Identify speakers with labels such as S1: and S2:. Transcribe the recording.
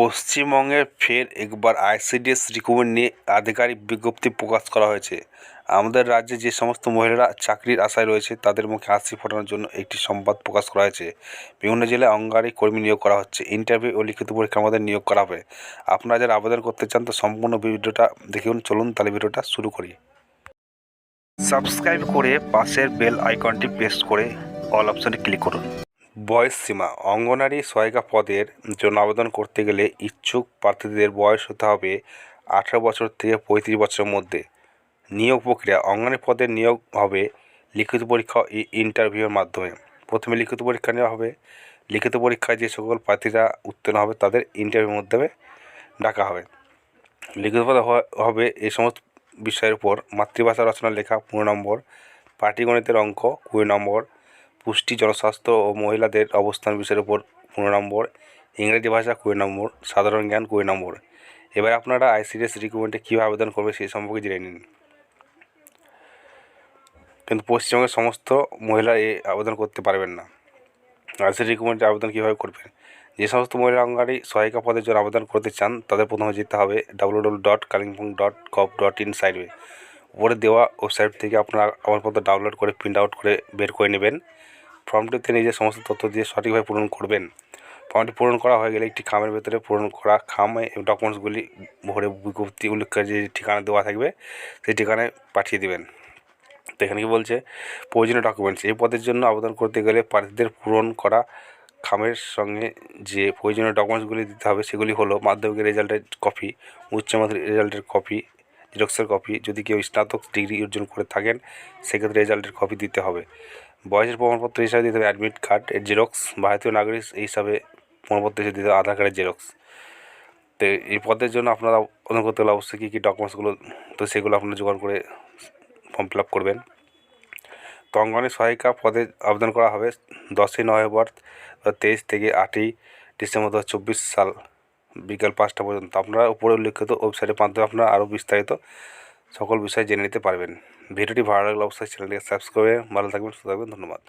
S1: পশ্চিমবঙ্গে ফের একবার আইসিডিএস রিক্রুটমেন্ট নিয়ে আধিকারিক বিজ্ঞপ্তি প্রকাশ করা হয়েছে। আমাদের রাজ্যে যে সমস্ত মহিলারা চাকরির আশায় রয়েছে, তাদের মুখে হাসি ফোটানোর জন্য একটি সংবাদ প্রকাশ করা হয়েছে। বিভিন্ন জেলায় অঙ্গনওয়াড়ি কর্মী নিয়োগ করা হচ্ছে। ইন্টারভিউ ও লিখিত পরীক্ষার মধ্যে নিয়োগ করা হবে। আপনারা যারা আবেদন করতে চান, তো সম্পূর্ণ ভিডিওটা দেখুন চলুন তাহলে ভিডিওটা শুরু করি। সাবস্ক্রাইব করে পাশের বেল আইকনটি প্রেস করে অল অপশনে ক্লিক করুন। বয়স সীমা। অঙ্গনারী সহায়িকা পদের জন্য আবেদন করতে গেলে ইচ্ছুক প্রার্থীদের বয়স হতে হবে আঠারো বছর থেকে পঁয়ত্রিশ বছরের মধ্যে। নিয়োগ প্রক্রিয়া, অঙ্গনারী পদের নিয়োগ হবে লিখিত পরীক্ষা ইন্টারভিউয়ের মাধ্যমে। প্রথমে লিখিত পরীক্ষা নেওয়া হবে। লিখিত পরীক্ষায় যে সকল প্রার্থীরা উত্তীর্ণ হবে তাদের ইন্টারভিউর মাধ্যমে ডাকা হবে। লিখিত পদে হবে এই সমস্ত বিষয়ের উপর মাতৃভাষা রচনা লেখা পনেরো নম্বর পাটিগণিতের অঙ্ক কুড়ি নম্বর পুষ্টি, জনস্বাস্থ্য ও মহিলাদের অবস্থান বিষয়ের উপর পনেরো নম্বর, ইংরেজি ভাষা কুড়ি নম্বর, সাধারণ জ্ঞান কুড়ি নম্বর। এবার আপনারা আইসিডিএস রিক্রুটমেন্টে কীভাবে আবেদন করবে সেই সম্পর্কে জেনে নিন। কিন্তু পশ্চিমবঙ্গের সমস্ত মহিলা এ আবেদন করতে পারবেন না। আইসি রিক্রুটমেন্টে আবেদন কীভাবে করবেন? যে সমস্ত মহিলা অঙ্গনওয়াড়ি সহায়িকা পদের জন্য আবেদন করতে চান, তাদের প্রথমে যেতে হবে W dot Kalimpong dot gov dot in সাইডে উপরে দেওয়া ওয়েবসাইট থেকে আপনারা আমলপত্র ডাউনলোড করে প্রিন্ট আউট করে বের করে নেবেন। ফর্মটিতে নিজের সমস্ত তথ্য দিয়ে সঠিকভাবে পূরণ করবেন। ফর্মটি পূরণ করা হয়ে গেলে একটি খামের ভেতরে পূরণ করা খামে ডকুমেন্টসগুলি ভরে বিজ্ঞপ্তি উল্লেখ করে যে ঠিকানা দেওয়া থাকবে, সেই ঠিকানায় পাঠিয়ে দেবেন। তো এখানে কি বলছে? প্রয়োজনীয় ডকুমেন্টস এই পদের জন্য আবেদন করতে গেলে প্রার্থীদের পূরণ করা খামের সঙ্গে যে প্রয়োজনীয় ডকুমেন্টসগুলি দিতে হবে, সেগুলি হলো মাধ্যমিকের রেজাল্টের কপি উচ্চ মাধ্যমিক রেজাল্টের কপি জেরক্সের কপি যদি কেউ স্নাতক ডিগ্রি অর্জন করে থাকেন, সেক্ষেত্রে রেজাল্টের কপি দিতে হবে। বয়সের প্রমাণপত্র হিসাবে দিতে হবে অ্যাডমিট কার্ড এর জেরক্স ভারতীয় নাগরিক হিসাবে প্রমাণপত্র হিসেবে দিতে হবে আধার কার্ডের জেরক্স তো এই পদের জন্য আপনারা আবেদন করতে হলে অবশ্যই কী কী ডকুমেন্টসগুলো তো সেগুলো আপনারা জোগাড় করে ফর্ম ফিল আপ করবেন। তো অঙ্গনের সহায়িকা পদে আবেদন করা হবে দশই নভেম্বর, তেইশ থেকে আটই ডিসেম্বর দু হাজার চব্বিশ সাল। বিকাল পাঁচটা পর্যন্ত। আপনারা উপরে উল্লেখিত ওয়েবসাইটের মাধ্যমে আপনারা আরও বিস্তারিত সকল বিষয় জেনে নিতে পারবেন। ভিডিওটি ভালো লাগলে অবশ্যই চ্যানেলটিকে সাবস্ক্রাইব করে ভালো থাকবেন, সুস্থ থাকবেন, ধন্যবাদ।